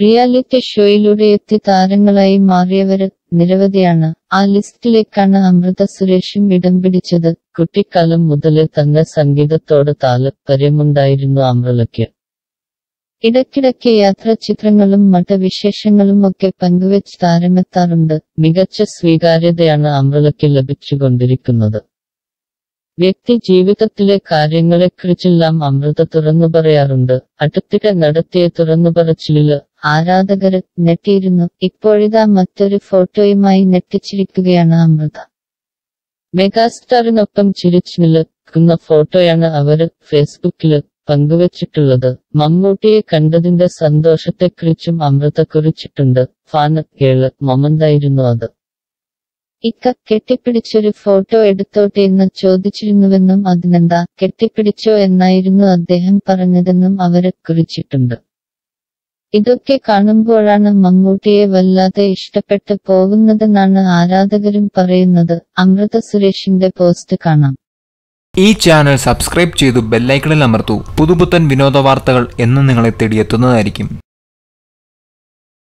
Reality ഷോയിലൂടെ എത്തി താരങ്ങളായി മാറിയവർ നിരവധിയാണ്. ആ ലിസ്റ്റിലേക്കാണ് അമൃത സുരേഷും ഇടം പിടിച്ചത്. കുട്ടിക്കാലം മുതലേ തന്നെ സംഗീതത്തോട് താല്പര്യമുണ്ടായിരുന്നു അമൃതയ്ക്ക്. ഇടയ്ക്കിടയ്ക്ക് യാത്രാ ചിത്രങ്ങളും മതവിശേഷങ്ങളും ഒക്കെ പങ്കുവെച്ച് താരമെത്താറുണ്ട്. മികച്ച സ്വീകാര്യതയാണ് അമൃതയ്ക്ക് ലഭിച്ചുകൊണ്ടിരിക്കുന്നത്. വ്യക്തി ജീവിതത്തിലെ കാര്യങ്ങളെക്കുറിച്ചെല്ലാം അമൃത തുറന്നു പറയാറുണ്ട്. അടുത്തിടെ നടത്തിയ തുറന്നു പറച്ചിലിൽ ആരാധകര് നെട്ടിയിരുന്നു ഇപ്പോഴിതാ മറ്റൊരു ഫോട്ടോയുമായി നെട്ടിച്ചിരിക്കുകയാണ് അമൃത. മെഗാസ്റ്റാറിനൊപ്പം ചിരിച്ചു നിൽക്കുന്ന ഫോട്ടോയാണ് അവർ ഫേസ്ബുക്കിൽ പങ്കുവച്ചിട്ടുള്ളത്. മമ്മൂട്ടിയെ കണ്ടതിന്റെ സന്തോഷത്തെക്കുറിച്ചും അമൃത കുറിച്ചിട്ടുണ്ട്. ഫാന് കേൾ മൊമന്തായിരുന്നു അത്. ഇക്ക കെട്ടിപ്പിടിച്ചൊരു ഫോട്ടോ എടുത്തോട്ടെ എന്ന് ചോദിച്ചിരുന്നുവെന്നും അതിനെന്താ കെട്ടിപ്പിടിച്ചോ എന്നായിരുന്നു അദ്ദേഹം പറഞ്ഞതെന്നും അവരെ കുറിച്ചിട്ടുണ്ട്. ഇതൊക്കെ കാണുമ്പോഴാണ് മമ്മൂട്ടിയെ വല്ലാതെ ഇഷ്ടപ്പെട്ടു പോകുന്നതെന്നാണ് ആരാധകരും പറയുന്നത്. അമൃത സുരേഷിന്റെ പോസ്റ്റ് കാണാം. ഈ ചാനൽ സബ്സ്ക്രൈബ് ചെയ്തു ബെല്ലൈക്കണിൽ അമർത്തു. പുതുപുത്തൻ വിനോദ വാർത്തകൾ എന്ന് നിങ്ങളെ തേടിയെത്തുന്നതായിരിക്കും.